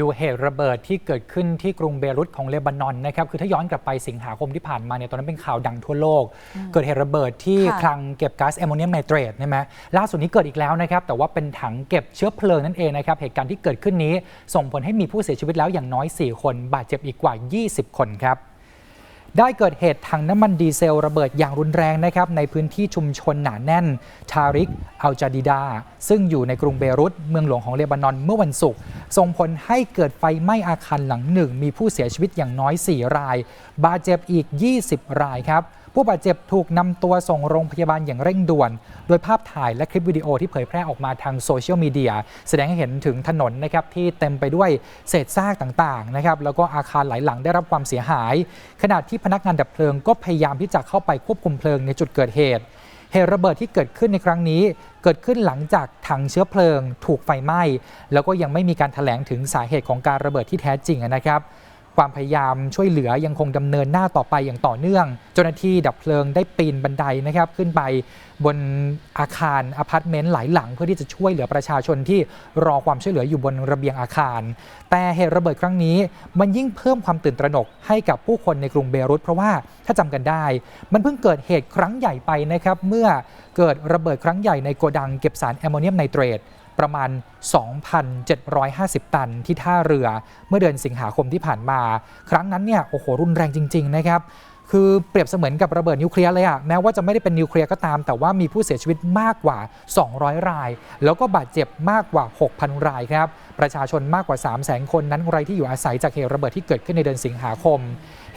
ดูเหตุระเบิดที่เกิดขึ้นที่กรุงเบรุตของเลบานอนนะครับคือถ้าย้อนกลับไปสิงหาคมที่ผ่านมาเนี่ยตอนนั้นเป็นข่าวดังทั่วโลก เกิดเหตุระเบิดที่ค่ะคลังเก็บก๊าซแอมโมเนียมไนเตรตใช่ไหมล่าสุดนี้เกิดอีกแล้วนะครับ แต่ว่าเป็นถังเก็บเชื้อเพลิงนั่นเองนะครับ เหตุการณ์ที่เกิดขึ้นนี้ ส่งผลให้มีผู้เสียชีวิตแล้วอย่างน้อย 4 คน บาดเจ็บอีกกว่า 20 คนครับได้เกิดเหตุถังน้ำมันดีเซลระเบิดอย่างรุนแรงนะครับในพื้นที่ชุมชนหนาแน่น ทาริกอัลจาดิดา ซึ่งอยู่ในกรุงเบรุตเมืองหลวงของเลบานอนเมื่อวันศุกร์ ส่งผลให้เกิดไฟไหม้อาคารหลังหนึ่ง มีผู้เสียชีวิตอย่างน้อย 4 ราย บาดเจ็บอีก 20 รายครับ ผู้บาดเจ็บถูกนำตัวส่งโรงพยาบาลอย่างเร่งด่วน โดยภาพถ่ายและคลิปวิดีโอที่เผยแพร่ออกมาทางโซเชียลมีเดียแสดงให้เห็นถึงถนนนะครับที่เต็มไปด้วยเศษซากต่างๆนะครับแล้วก็อาคารหลายหลังได้รับความเสียหาย ขณะที่พนักงานดับเพลิงก็พยายามที่จะเข้าไปควบคุมเพลิงในจุดเกิดเหตุ เหตุระเบิดที่เกิดขึ้นในครั้งนี้ เกิดขึ้นหลังจากถังเชื้อเพลิง ถูกไฟไหม้ แล้วก็ยังไม่มีการถแถลงถึงสาเหตุของการระเบิดที่แท้จริงนะครับ ความพยายามช่วยเหลือยังคงดำเนินหน้าต่อไปอย่างต่อเนื่อง เจ้าหน้าที่ดับเพลิงได้ปีนบันไดนะครับขึ้นไปบนอาคารอพาร์ตเมนต์หลายหลัง เพื่อที่จะช่วยเหลือประชาชนที่รอความช่วยเหลืออยู่บนระเบียงอาคาร แต่เหตุระเบิดครั้งนี้ มันยิ่งเพิ่มความตื่นตระหนกให้กับผู้คนในกรุงเบรุตเพราะว่าถ้าจำกันได้ มันเพิ่งเกิดเหตุครั้งใหญ่ไปนะครับเมื่อเกิดระเบิดครั้งใหญ่ในโกดังเก็บสารแอมโมเนียมไนเตรต ประมาณ 2,750 ตันที่ท่าเรือเมื่อเดือนสิงหาคมที่ผ่านมา ครั้งนั้นเนี่ยโอ้โหรุนแรงจริง ๆ นะครับคือเปรียบเสมือนกับระเบิดนิวเคลียร์เลยอะแม้ว่าจะไม่ได้เป็นนิวเคลียร์ก็ตาม แต่ว่ามีผู้เสียชีวิตมากกว่า 200 ราย แล้วก็บาดเจ็บมากกว่า 6,000 รายครับ ประชาชนมากกว่า 300,000 คนนั้นไรที่อยู่อาศัยจากเหตุระเบิดที่เกิดขึ้นในเดือนสิงหาคม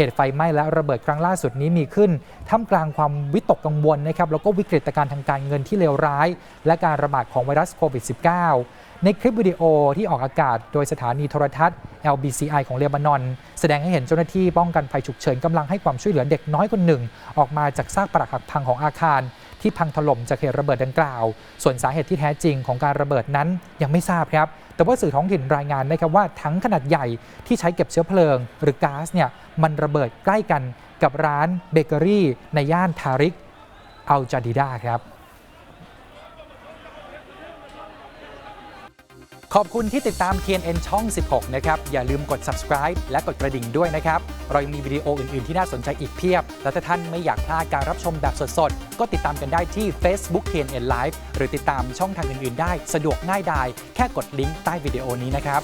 ตุไฟไหม้และระเบิดครั้งล่าสุดนี้มีขึ้นท่ามกลางความวิตกกังวลนะครับแล้วก็วิกฤตการณ์ทางการเงินที่เลวร้าย และการระบาดของไวรัสโควิด -19 ในคลิปวิดีโอที่ออกอากาศโดยสถานีโทรทัศน์ LBCI ของเลบานอน แสดงให้เห็นเจ้าหน้าที่ป้องกันภัยฉุกเฉินกำลังให้ความช่วยเหลือเด็กน้อยคนหนึ่ง ออกมาจากซากปรักหักพังของอาคาร ที่พังถล่มจากเหตุระเบิดดังกล่าว ส่วนสาเหตุที่แท้จริงของการระเบิดนั้นยังไม่ทราบครับ แต่ว่าสื่อท้องถิ่นรายงานนะครับว่าทั้งขนาดใหญ่ที่ใช้เก็บเชื้อเพลิง หรือก๊าซเนี่ยมันระเบิดใกล้กันกับร้านเบเกอรี่ในย่านทาริกอัลจาดิดาครับ ขอบคุณที่ติดตาม TNN ช่อง 16 นะครับ อย่าลืมกด subscribe และกดกระดิ่งด้วยนะครับ เรายังมีวิดีโออื่น ๆ ที่น่าสนใจอีกเพียบ และถ้าท่านไม่อยากพลาดการรับชมแบบสด ๆ ก็ติดตามกันได้ที่ Facebook TNN Live หรือติดตามช่องทางอื่น ๆ ได้ สะดวกง่ายดาย แค่กดลิงก์ใต้วิดีโอนี้นะครับ